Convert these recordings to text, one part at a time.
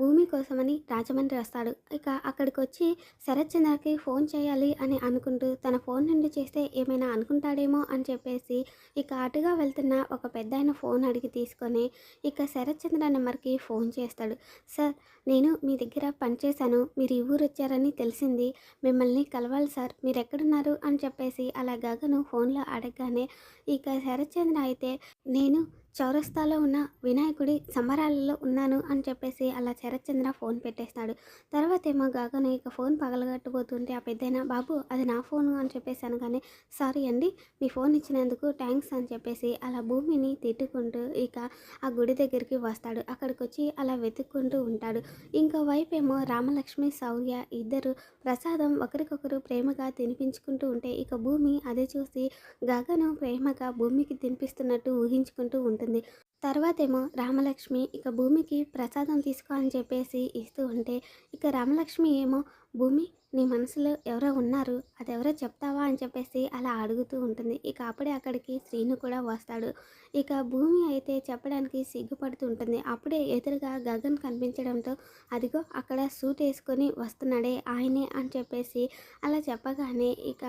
భూమి కోసమని రాజమండ్రి వస్తాడు. ఇక అక్కడికి వచ్చి శరత్ చంద్రకి ఫోన్ చేయాలి అని అనుకుంటూ తన ఫోన్ నుండి చేస్తే ఏమైనా అనుకుంటాడేమో అని చెప్పేసి ఇక అటుగా వెళ్తున్న ఒక పెద్ద ఫోన్ అడిగి తీసుకొని ఇక శరత్ చంద్ర నెంబర్కి ఫోన్ చేస్తాడు. సార్ నేను మీ దగ్గర పనిచేశాను మీరు ఈ ఊరు వచ్చారని తెలిసింది. మిమ్మల్ని కలవాలి సార్. మీరు ఎక్కడున్నారు అని చెప్పేసి అలా గగను ఫోన్లో అడగగానే ఇక శరత్చంద్ర అయితే నేను చౌరస్తాలో ఉన్న వినాయకుడి సంబరాలలో ఉన్నాను అని చెప్పేసి అలా శరత్చంద్ర ఫోన్ పెట్టేస్తాడు. తర్వాత ఏమో గగను ఇక ఫోన్ పగలగట్టబోతుంటే ఆ పెద్దయినా బాబు అది నా ఫోను అని చెప్పేసి అనగానే సారీ అండి మీ ఫోన్ ఇచ్చినందుకు థ్యాంక్స్ అని చెప్పేసి అలా భూమిని తిట్టుకుంటూ ఇక ఆ గుడి దగ్గరికి వస్తాడు. అక్కడికి వచ్చి అలా వెతుక్కుంటూ ఉంటాడు. ఇంకో వైపు ఏమో రామలక్ష్మి శౌర్య ఇద్దరు ప్రసాదం ఒకరికొకరు ప్రేమగా తినిపించుకుంటూ ఉంటే ఇక భూమి అది చూసి గగను ప్రేమగా భూమికి తినిపిస్తున్నట్టు ఊహించుకుంటూ ఉంటుంది. తర్వాతేమో రామలక్ష్మి ఇక భూమికి ప్రసాదం తీసుకో అని చెప్పేసి ఇస్తూ ఉంటే ఇక రామలక్ష్మి ఏమో భూమి నీ మనసులో ఎవరో ఉన్నారు అది ఎవరో చెప్తావా? అని చెప్పేసి అలా అడుగుతూ ఉంటుంది. ఇక అప్పుడే అక్కడికి శ్రీను కూడా వస్తాడు. ఇక భూమి అయితే చెప్పడానికి సిగ్గుపడుతూ ఉంటుంది. అప్పుడే ఎదురుగా గగన్ కనిపించడంతో అదిగో అక్కడ సూట్ వేసుకొని వస్తున్నాడే ఆయనే అని చెప్పేసి అలా చెప్పగానే ఇక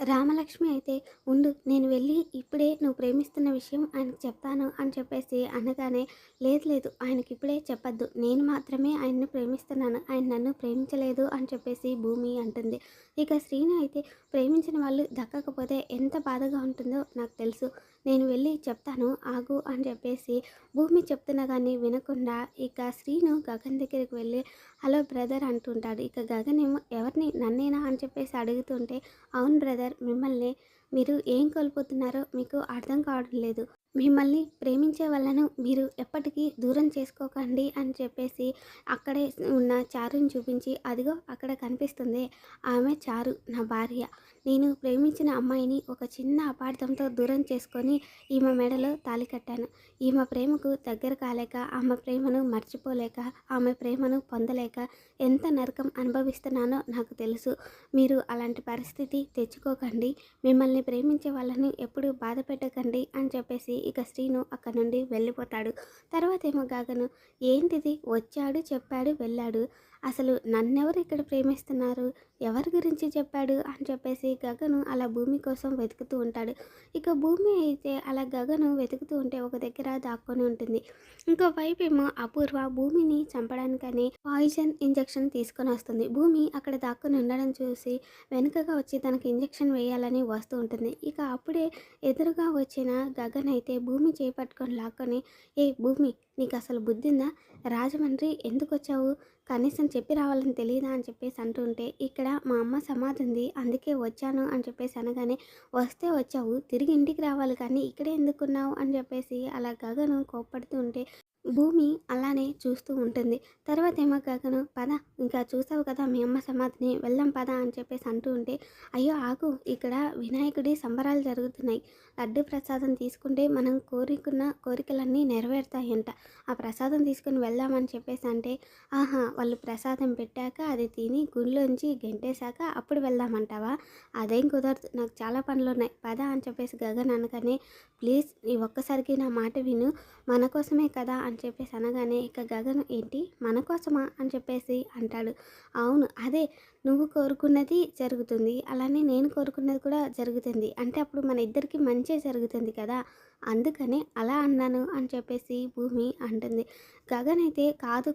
రామలక్ష్మి అయితే ఉండు నేను వెళ్ళి ఇప్పుడే నువ్వు ప్రేమిస్తున్న విషయం ఆయనకు చెప్తాను అని చెప్పేసి అనగానే లేదు లేదు ఆయనకి ఇప్పుడే చెప్పద్దు. నేను మాత్రమే ఆయన్ని ప్రేమిస్తున్నాను. ఆయన నన్ను ప్రేమించలేదు అని చెప్పేసి భూమి అంటుంది. ఇక శ్రీను అయితే ప్రేమించిన వాళ్ళు దక్కకపోతే ఎంత బాధగా ఉంటుందో నాకు తెలుసు. నేను వెళ్ళి చెప్తాను ఆగు అని చెప్పేసి భూమి చెప్తున్నా కానీ వినకుండా ఇక శ్రీను గగన్ దగ్గరికి వెళ్ళి హలో బ్రదర్ అంటుంటాడు. ఇక గగన్ ఏమో ఎవరిని? నన్నేనా? అని చెప్పేసి అడుగుతుంటే అవును బ్రదర్ మిమ్మల్ని మీరు ఏం కోల్పోతున్నారో మీకు అర్థం కావడం లేదు. మిమ్మల్ని ప్రేమించే వాళ్ళను మీరు ఎప్పటికీ దూరం చేసుకోకండి అని చెప్పేసి అక్కడే ఉన్న చారుని చూపించి అదిగో అక్కడ కనిపిస్తుంది. ఆమె చారు నా భార్య. నేను ప్రేమించిన అమ్మాయిని ఒక చిన్న అపార్థంతో దూరం చేసుకొని ఈమె మెడలో తాలి కట్టాను. ఈమె ప్రేమకు దగ్గర కాలేక ఆమె ప్రేమను మర్చిపోలేక ఆమె ప్రేమను పొందలేక ఎంత నరకం అనుభవిస్తున్నానో నాకు తెలుసు. మీరు అలాంటి పరిస్థితి తెచ్చుకోకండి. మిమ్మల్ని ప్రేమించే వాళ్ళని ఎప్పుడు బాధ పెట్టకండి అని చెప్పేసి ఇక శ్రీను అక్కడ నుండి వెళ్ళిపోతాడు. తర్వాత ఏమో గాగను ఏంటిది? వచ్చాడు చెప్పాడు వెళ్ళాడు. అసలు నన్నెవరు ఇక్కడ ప్రేమిస్తున్నారు? ఎవరి గురించి చెప్పాడు? అని చెప్పేసి గగను అలా భూమి కోసం వెతుకుతూ ఉంటాడు. ఇక భూమి అయితే అలా గగను వెతుకుతూ ఉంటే ఒక దగ్గర దాక్కొని ఉంటుంది. ఇంకో వైపు ఏమో అపూర్వ భూమిని చంపడానికని పాయిజన్ ఇంజెక్షన్ తీసుకొని వస్తుంది. భూమి అక్కడ దాక్కొని ఉండడం చూసి వెనుకగా వచ్చి తనకు ఇంజెక్షన్ వేయాలని వస్తూ ఉంటుంది. ఇక అప్పుడే ఎదురుగా వచ్చిన గగన్ అయితే భూమి చేపట్టుకొని లాక్కొని ఏ భూమి నీకు అసలు బుద్ధిందా? రాజమండ్రి ఎందుకు వచ్చావు? కనీసం చెప్పి రావాలని తెలియదా అని చెప్పేసి అంటుంటే ఇక్కడ మా అమ్మ సమాధి ఉంది అందుకే వచ్చాను అని చెప్పేసి అనగానే వస్తే వచ్చావు తిరిగి ఇంటికి రావాలి కానీ ఇక్కడే ఎందుకున్నావు? అని చెప్పేసి అలా గగను కోప్పడుతూ ఉంటే భూమి అలానే చూస్తూ ఉంటుంది. తర్వాత ఏమో గగను పద ఇంకా చూసావు కదా మీ అమ్మ సమాధిని వెళ్ళం పద అని చెప్పేసి అంటూ ఉంటే అయ్యో ఆగు ఇక్కడ వినాయకుడి సంబరాలు జరుగుతున్నాయి. లడ్డు ప్రసాదం తీసుకుంటే మనం కోరుకున్న కోరికలన్నీ నెరవేరుతాయంట. ఆ ప్రసాదం తీసుకుని వెళ్దామని చెప్పేసి అంటే ఆహా వాళ్ళు ప్రసాదం పెట్టాక అది తిని గుళ్ళోంచి గెంటేశాక అప్పుడు వెళ్దామంటావా? అదేం కుదరదు నాకు చాలా పనులు ఉన్నాయి పద అని చెప్పేసి గగన్ అనగానే ప్లీజ్ ఈ ఒక్కసారికి నా మాట విను. మన కోసమే కదా అని అని చెప్పేసి అనగానే ఇక గగన్ ఏంటి మన కోసమా? అని చెప్పేసి అంటాడు. అవును అదే నువ్వు కోరుకున్నది జరుగుతుంది. అలానే నేను కోరుకున్నది కూడా జరుగుతుంది. అంటే అప్పుడు మన ఇద్దరికి మంచి జరుగుతుంది కదా. అందుకని అలా అన్నాను అని చెప్పేసి భూమి అంటుంది. గగన్ అయితే కాదు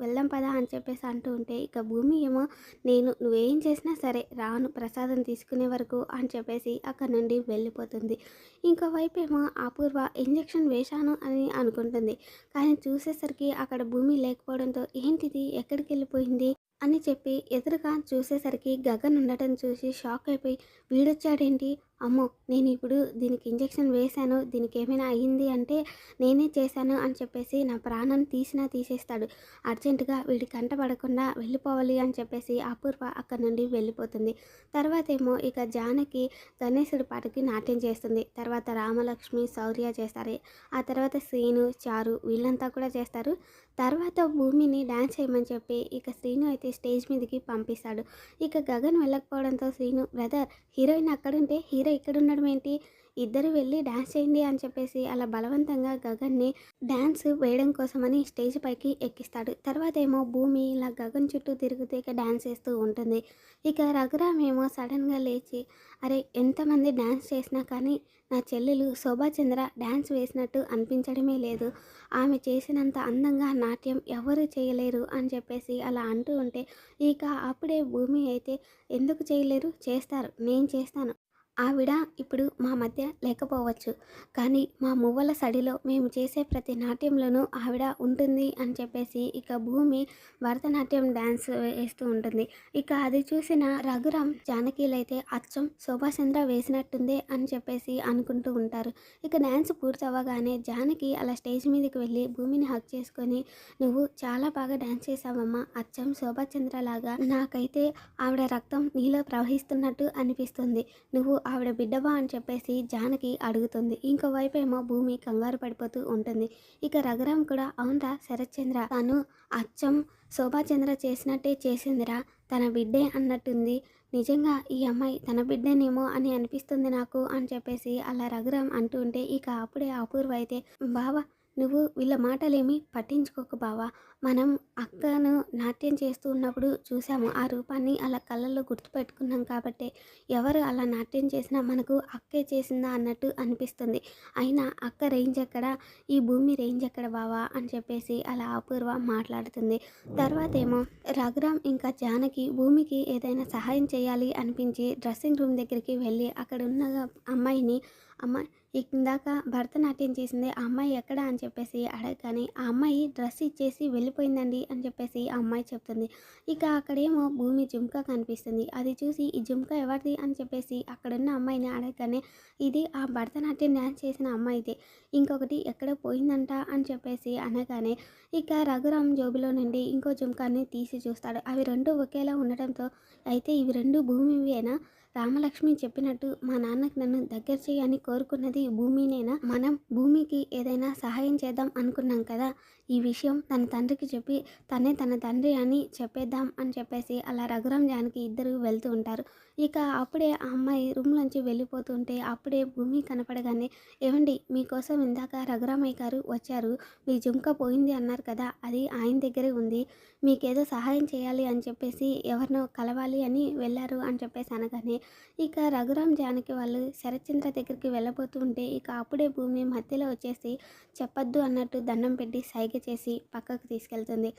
వెళ్ళం పదా అని చెప్పేసి అంటూ ఉంటే ఇక భూమి ఏమో నేను నువ్వేం చేసినా సరే రాను ప్రసాదం తీసుకునే వరకు అని చెప్పేసి అక్కడ నుండి వెళ్ళిపోతుంది. ఇంకో వైపు ఏమో అపూర్వ ఇంజెక్షన్ వేశాను అని అనుకుంటుంది. కానీ చూసేసరికి అక్కడ భూమి లేకపోవడంతో ఏంటిది? ఎక్కడికి వెళ్ళిపోయింది అని చెప్పి ఎదురుగా చూసేసరికి గగన్ ఉండటం చూసి షాక్ అయిపోయి వీడొచ్చాడేంటి? అమ్మో నేను ఇప్పుడు దీనికి ఇంజెక్షన్ వేశాను దీనికి ఏమైనా అయ్యింది అంటే నేనే చేశాను అని చెప్పేసి నా ప్రాణం తీసినా తీసేస్తాడు. అర్జెంటుగా వీడి కంట పడకుండా వెళ్ళిపోవాలి అని చెప్పేసి అపూర్వ అక్కడ నుండి వెళ్ళిపోతుంది. తర్వాత ఏమో ఇక జానకి గణేశుడి పాటకి నాట్యం చేస్తుంది. తర్వాత రామలక్ష్మి శౌర్య చేస్తారు. ఆ తర్వాత శ్రీను చారు వీళ్ళంతా కూడా చేస్తారు. తర్వాత భూమిని డ్యాన్స్ చేయమని చెప్పి ఇక శ్రీను అయితే స్టేజ్ మీదకి పంపిస్తాడు. ఇక గగన్ వెళ్ళకపోవడంతో శ్రీను బ్రదర్ హీరోయిన్ అక్కడుంటే హీరో ఇక్కడ ఉండడం ఏంటి? ఇద్దరు వెళ్ళి డ్యాన్స్ చేయండి అని చెప్పేసి అలా బలవంతంగా గగన్ని డ్యాన్స్ వేయడం కోసమని స్టేజ్ పైకి ఎక్కిస్తాడు. తర్వాత ఏమో భూమి ఇలా గగన్ చుట్టూ తిరుగుతూ ఇక డ్యాన్స్ చేస్తూ ఉంటుంది. ఇక రఘురామ్ ఏమో సడన్గా లేచి అరే ఎంతమంది డ్యాన్స్ చేసినా కానీ నా చెల్లెలు శోభాచంద్ర డ్యాన్స్ వేసినట్టు అనిపించడమే లేదు. ఆమె చేసినంత అందంగా నాట్యం ఎవరు చేయలేరు అని చెప్పేసి అలా అంటూ ఉంటే ఇక అప్పుడే భూమి అయితే ఎందుకు చేయలేరు? చేస్తారు. నేను చేస్తాను. ఆవిడ ఇప్పుడు మా మధ్య లేకపోవచ్చు. కానీ మా మువ్వల సడిలో మేము చేసే ప్రతి నాట్యంలోనూ ఆవిడ ఉంటుంది అని చెప్పేసి ఇక భూమి భరతనాట్యం డ్యాన్స్ వేస్తూ ఉంటుంది. ఇక అది చూసిన రఘురామ్ జానకీలైతే అచ్చం శోభాచంద్ర వేసినట్టుందే అని చెప్పేసి అనుకుంటూ ఉంటారు. ఇక డ్యాన్స్ పూర్తవ్వగానే జానకి అలా స్టేజ్ మీదకి వెళ్ళి భూమిని హక్ చేసుకొని నువ్వు చాలా బాగా డ్యాన్స్ చేసావమ్మా అచ్చం శోభాచంద్ర లాగా నాకైతే ఆవిడ రక్తం నీలో ప్రవహిస్తున్నట్టు అనిపిస్తుంది. నువ్వు ఆవిడ బిడ్డవా అని చెప్పేసి జానకి అడుగుతుంది. ఇంకోవైపు ఏమో భూమి కంగారు పడిపోతూ ఉంటుంది. ఇక రఘురామ్ కూడా అవునరా శరత్చంద్ర? తను అచ్చం శోభాచంద్ర చేసినట్టే చేసిందిరా. తన బిడ్డే అన్నట్టుంది. నిజంగా ఈ అమ్మాయి తన బిడ్డనేమో అని అనిపిస్తుంది నాకు అని చెప్పేసి అలా రఘురామ్ అంటూ ఉంటే ఇక అప్పుడే అపూర్వ అయితే బావా నువ్వు వీళ్ళ మాటలేమి పట్టించుకోక బావా. మనం అక్కను నాట్యం చేస్తూ ఉన్నప్పుడు చూసాము ఆ రూపాన్ని అలా కళ్ళల్లో గుర్తుపెట్టుకున్నాం కాబట్టి ఎవరు అలా నాట్యం చేసినా మనకు అక్కే చేసిందా అన్నట్టు అనిపిస్తుంది. అయినా అక్క రేంజ్ ఎక్కడ? ఈ భూమి రేంజ్ ఎక్కడ బావా? అని చెప్పేసి అలా అపూర్వ మాట్లాడుతుంది. తర్వాత ఏమో రఘురామ్ ఇంకా జానకి భూమికి ఏదైనా సహాయం చేయాలి అనిపించి డ్రెస్సింగ్ రూమ్ దగ్గరికి వెళ్ళి అక్కడ ఉన్న అమ్మాయిని అమ్మాయి ఇందాక భరతనాట్యం చేసింది ఆ అమ్మాయి ఎక్కడ అని చెప్పేసి అడగగానే ఆ అమ్మాయి డ్రెస్ ఇచ్చేసి వెళ్ళిపోయిందండి అని చెప్పేసి ఆ అమ్మాయి చెప్తుంది. ఇక అక్కడేమో భూమి జుమ్కా కనిపిస్తుంది. అది చూసి ఈ జుమ్కా ఎవరిది అని చెప్పేసి అక్కడున్న అమ్మాయిని అడగగానే ఇది ఆ భరతనాట్యం డ్యాన్స్ చేసిన అమ్మాయిదే. ఇంకొకటి ఎక్కడ పోయిందంట అని చెప్పేసి అనగానే ఇక రఘురామ్ జోబిలో నుండి ఇంకో జుమ్కాని తీసి చూస్తాడు. అవి రెండు ఒకేలా ఉండటంతో అయితే ఇవి రెండు భూమివేనా? రామలక్ష్మి చెప్పినట్టు మా నాన్నకి నన్ను దగ్గర చేయని కోరుకున్నది భూమినేనా? మనం భూమికి ఏదైనా సహాయం చేద్దాం అనుకున్నాం కదా. ఈ విషయం తన తండ్రికి చెప్పి తనే తన తండ్రి అని చెప్పేద్దాం అని చెప్పేసి అలా రఘురామ్ జానకి ఇద్దరు వెళ్తూ ఉంటారు. ఇక అప్పుడే ఆ అమ్మాయి రూమ్లోంచి వెళ్ళిపోతుంటే అప్పుడే భూమి కనపడగానే ఏమండి మీకోసం ఇందాక రఘురామయ్య గారు వచ్చారు. మీ జుంక పోయింది అన్నారు కదా అది ఆయన దగ్గరే ఉంది. మీకేదో సహాయం చేయాలి అని చెప్పేసి ఎవరినో కలవాలి అని వెళ్ళారు అని చెప్పేసి అనగానే ఇక రఘురామ్ జానకి వాళ్ళు శరత్చంద్ర దగ్గరికి వెళ్ళబోతుంటే ఇక అప్పుడే భూమి మధ్యలో వచ్చేసి చెప్పొద్దు అన్నట్టు దండం పెట్టి సైగ చేసి పక్కకు తీసుకెళ్తుంది.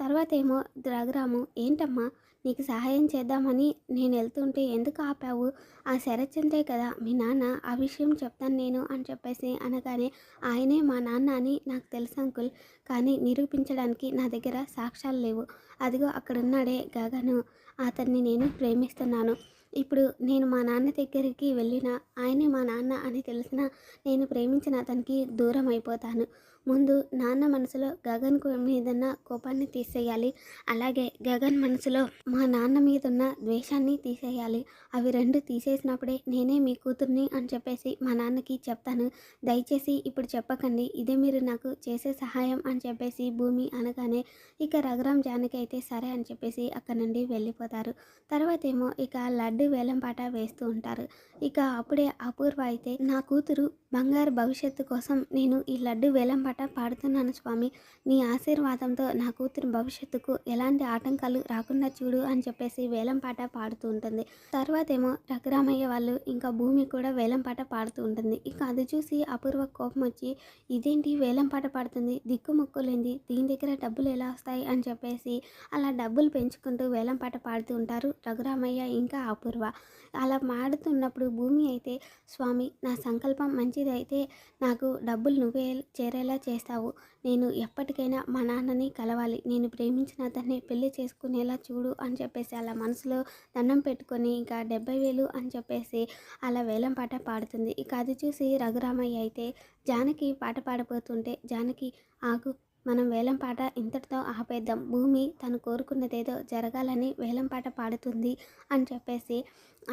తర్వాత ఏమో ద్రగరాము ఏంటమ్మా నీకు సహాయం చేద్దామని నేను వెళ్తుంటే ఎందుకు ఆపావు? ఆ శరత్చంద్రే కదా మీ నాన్న ఆ విషయం చెప్తాను నేను అని చెప్పేసి అనగానే ఆయనే మా నాన్న అని నాకు తెలుసు అంకుల్ కానీ నిరూపించడానికి నా దగ్గర సాక్ష్యాలు లేవు. అదిగో అక్కడున్నాడే గగను. అతన్ని నేను ప్రేమిస్తున్నాను. ఇప్పుడు నేను మా నాన్న దగ్గరికి వెళ్ళిన ఆయనే మా నాన్న అని తెలిసిన నేను ప్రేమించిన అతనికి దూరం అయిపోతాను. ముందు నాన్న మనసులో గగన్ మీదున్న కోపాన్ని తీసేయాలి. అలాగే గగన్ మనసులో మా నాన్న మీద ఉన్న ద్వేషాన్ని తీసేయాలి. అవి రెండు తీసేసినప్పుడే నేనే మీ కూతుర్ని అని చెప్పేసి మా నాన్నకి చెప్తాను. దయచేసి ఇప్పుడు చెప్పకండి. ఇదే మీరు నాకు చేసే సహాయం అని చెప్పేసి భూమి అనగానే ఇక రఘురామ్ జానకి అయితే సరే అని చెప్పేసి అక్కడ నుండి వెళ్ళిపోతారు. తర్వాత ఏమో ఇక లడ్డు వేలంపాట వేస్తూ ఉంటారు. ఇక అప్పుడే అపూర్వ అయితే నా కూతురు బంగారు భవిష్యత్తు కోసం నేను ఈ లడ్డు వేలంపాట పాట పాడుతున్నాను స్వామి. నీ ఆశీర్వాదంతో నా కూతురు భవిష్యత్తుకు ఎలాంటి ఆటంకాలు రాకుండా చూడు అని చెప్పేసి వేలం పాట పాడుతూ ఉంటుంది. తర్వాత ఏమో రఘురామయ్య వాళ్ళు ఇంకా భూమి కూడా వేలం పాట పాడుతూ ఉంటుంది. ఇక అది చూసి అపూర్వ కోపం వచ్చి ఇదేంటి వేలం పాట పాడుతుంది? దిక్కుమొక్కులేంది దీని దగ్గర డబ్బులు ఎలా వస్తాయి? అని చెప్పేసి అలా డబ్బులు పెంచుకుంటూ వేలం పాట పాడుతూ ఉంటారు రఘురామయ్య ఇంకా అపూర్వ. అలా మాడుతున్నప్పుడు భూమి అయితే స్వామి నా సంకల్పం మంచిదైతే నాకు డబ్బులు నువ్వే చేరేలా చేస్తావు. నేను ఎప్పటికైనా మా నాన్నని కలవాలి. నేను ప్రేమించిన అతన్ని పెళ్ళి చేసుకునేలా చూడు అని చెప్పేసి అలా మనసులో దండం పెట్టుకొని ఇంకా డెబ్బై వేలు అని చెప్పేసి అలా వేలం పాట పాడుతుంది. ఇక అది చూసి రఘురామయ్య అయితే జానకి పాట పాడబోతుంటే జానకి ఆగు మనం వేలంపాట ఇంతటితో ఆపేద్దాం. భూమి తను కోరుకున్నదేదో జరగాలని వేలంపాట పాడుతుంది అని చెప్పేసి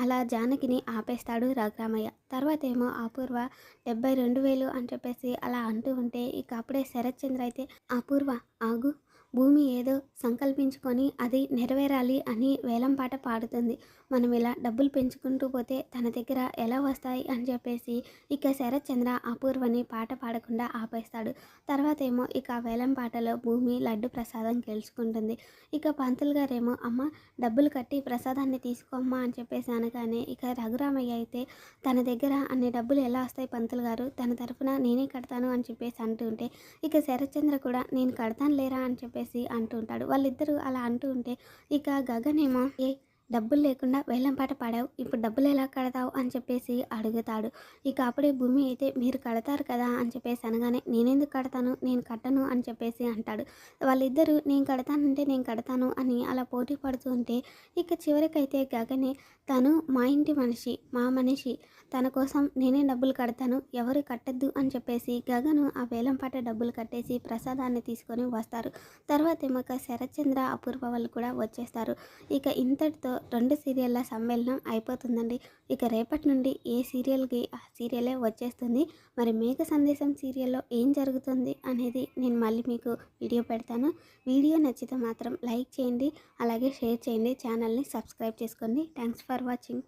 అలా జానకిని ఆపేస్తాడు రఘురామయ్య. తర్వాత ఏమో అపూర్వ డెబ్బై రెండు వేలు అని చెప్పేసి అలా అంటూ ఉంటే ఇక అప్పుడే శరత్చంద్ర అయితే అపూర్వ ఆగు. భూమి ఏదో సంకల్పించుకొని అది నెరవేరాలి అని వేలంపాట పాడుతుంది. మనం ఇలా డబ్బులు పెంచుకుంటూ పోతే తన దగ్గర ఎలా వస్తాయి అని చెప్పేసి ఇక శరత్ చంద్ర అపూర్వని పాట పాడకుండా ఆపేస్తాడు. తర్వాత ఏమో ఇక వేలం పాటలో భూమి లడ్డు ప్రసాదం గెలుచుకుంటుంది. ఇక పంతులు గారేమో అమ్మ డబ్బులు కట్టి ప్రసాదాన్ని తీసుకోమ్మా అని చెప్పేసి అనగానే ఇక రఘురామయ్య అయితే తన దగ్గర అన్ని డబ్బులు ఎలా వస్తాయి పంతులు గారు? తన తరఫున నేనే కడతాను అని చెప్పేసి అంటుంటే ఇక శరత్చంద్ర కూడా నేను కడతాను లేరా అని చెప్పేసి అంటుంటాడు వాళ్ళిద్దరూ అలా అంటూ ఉంటే ఇక గగనేమో ఏ డబ్బులు లేకుండా వేలంపాట పాడావు ఇప్పుడు డబ్బులు ఎలా కడతావు అని చెప్పేసి అడుగుతాడు. ఇక అప్పుడే భూమి అయితే మీరు కడతారు కదా అని చెప్పేసి అనగానే నేనెందుకు కడతాను నేను కట్టను అని చెప్పేసి అంటాడు. వాళ్ళిద్దరూ నేను కడతానంటే నేను కడతాను అని అలా పోటీ పడుతూ ఉంటే ఇక చివరికైతే గగనే తను మా ఇంటి మనిషి మా మనిషి తన కోసం నేనే డబ్బులు కడతాను ఎవరు కట్టద్దు అని చెప్పేసి గగను ఆ వేలం పాట డబ్బులు కట్టేసి ప్రసాదాన్ని తీసుకొని వస్తారు. తర్వాత ఏమో శరత్చంద్ర అపూర్వ వాళ్ళు కూడా వచ్చేస్తారు. ఇక ఇంతటితో రెండు సీరియళ్ళ సమ్మేళనం అయిపోతుందండి. ఇక రేపటి నుండి ఏ సీరియల్కి ఆ సీరియలే వచ్చేస్తుంది. మరి మేఘ సందేశం సీరియల్లో ఏం జరుగుతుంది అనేది నేను మళ్ళీ మీకు వీడియో పెడతాను. వీడియో నచ్చితే మాత్రం లైక్ చేయండి అలాగే షేర్ చేయండి ఛానల్ని సబ్స్క్రైబ్ చేసుకోండి. Thanks for watching.